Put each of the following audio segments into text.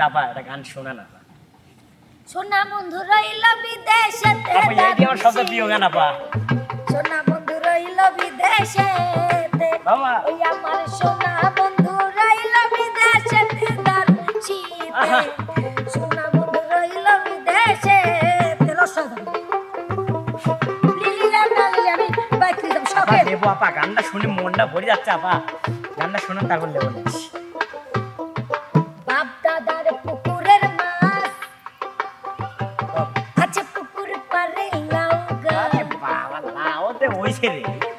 তাপা একটা গান শোনা না। সোনা বন্ধু রইল বিদেশে আপা এই আমার সবচেয়ে প্রিয় গান আপা। সোনা বন্ধু রইল বিদেশে বাবা। ওই আমার সোনা বন্ধু রইল বিদেশে দার। শীতে সোনা বন্ধু রইল বিদেশে দেবো আপা গানটা শুনে মনটা ভরে যাচ্ছে আপা। গানটা শোনান তারপর লেবো சரி.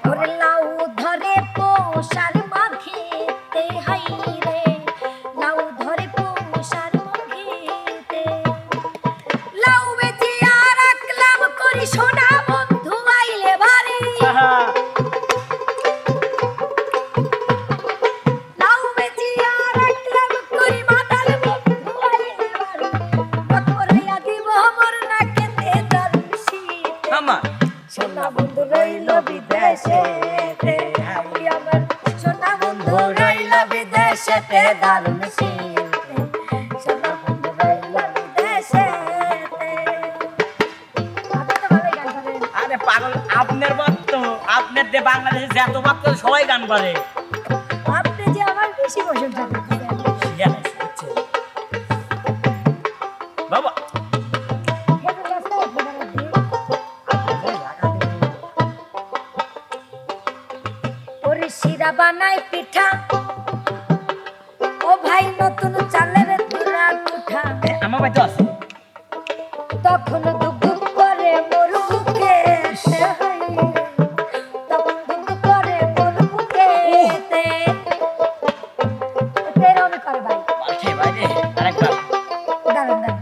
রইল বিদেশে। তে দারুণ বন্ধু আরে পাগল আপনার ভক্ত আপনার যে বাংলাদেশে যত ভক্ত সবাই গান করে। আপনি যে আমার বেশি প্রশংসা করতেছেন? বাবা। শিরা বানাই পিঠা ভাই নতুন চালের তুরা কুঠা আমার বাড়ি তো আছে। তখন দুক করে মরু মুখে তখন দুক দুক করে মরু মুখে তেরমি করে ভাই। পাল্টে ভাই রে আরেকবার। দাঁড়ান দাঁড়ান।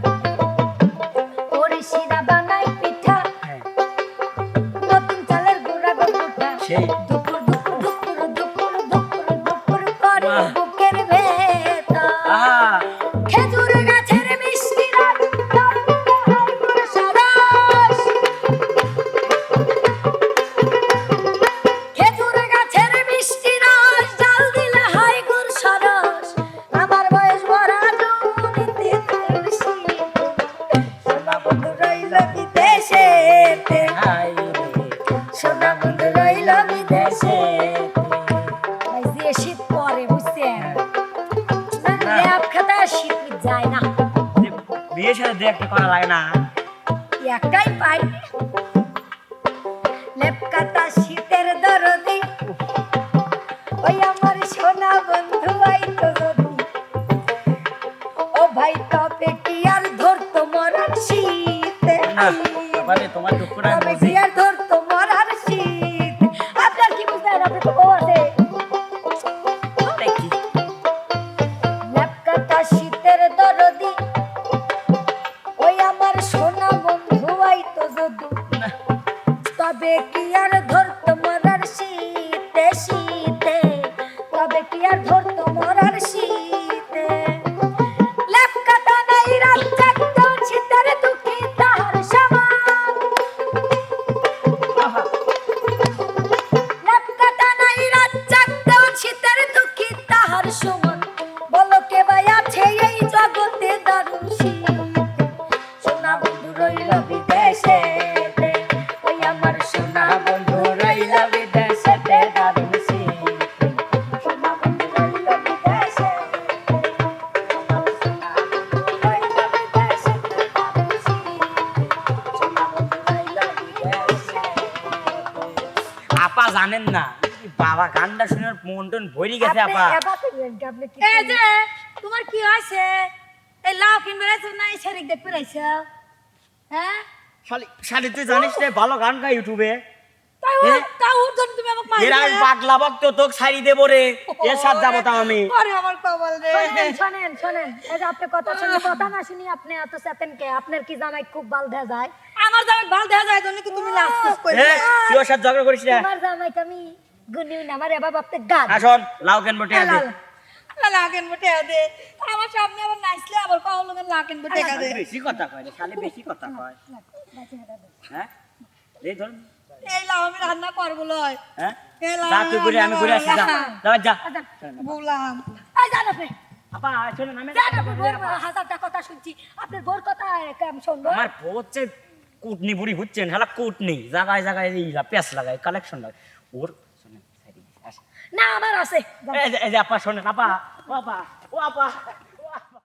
ওরে শিরা বানাই পিঠা। হ্যাঁ। নতুন চালের গুঁড়া সেই। দুপুর দু একটা করা লাগে না। একটাই পাই লেপকাতা শীতের দরদি। ওই আমার সোনা তবে তোমার আর শীতে আপা জানেন না। বাবা গানটা শুনে মন টন ভরে গেছে আপা। এই যে তোমার কি হয়েছে? এই লাউ কিনবে রাইছো না এই শাড়ি দেখবে রাইছো হ্যাঁ? শালি শালি তুই জানিস রে ভালো গান গায় ইউটিউবে। তাই ও- তাও ওর জন্য তুমি আমাকে মারলে? এর আমি পাগলা ভক্ত তোকে ছাড়ি দেবো রে। এর সাথে যাব তাও আমি। আরে আমার কপাল রে। শোনেন শোনেন এই যে আপনি কথা শুনে কথা না শুনি আপনি এত চেতেন কে আপনার কি জামাই খুব বাল দেয়া যায়? আমার জামাই ভালো দেখা যায় জন্য কি তুমি লাস্ট করে এ, তুই সাথে ঝগড়া করিস না। আমার জামাইকে আমি গুনি না আমার এবার বাপতে গান আসন লাউ বটে আছে লাগেন বটে দে আমার সামনে আবার নাচলে আবার পাওয়া লোকের লাগেন বটে দে বেশি কথা কয় রে শালি বেশি কথা কয়। হ্যাঁ এই ধর। এই লাউ আমি রান্না করব লয়। হ্যাঁ? এই লাউ যা তুই ঘুরে আমি ঘুরে আসি যা। যা। যা। বললাম। এই জান আপনি আপা শোনেন আমি হাজারটা কথা শুনছি। আপনার বোর কথা শুনব। আমার বউ হচ্ছে কুটনি বুড়ি হচ্ছেন হ্যাঁ কুটনি। জায়গায় জায়গায় পেঁচ লাগায় কালেকশন লাগায়। ওর শোনেন। না আমার আছে। এই যে আপা শোনেন আপা ও আপা ও আপা।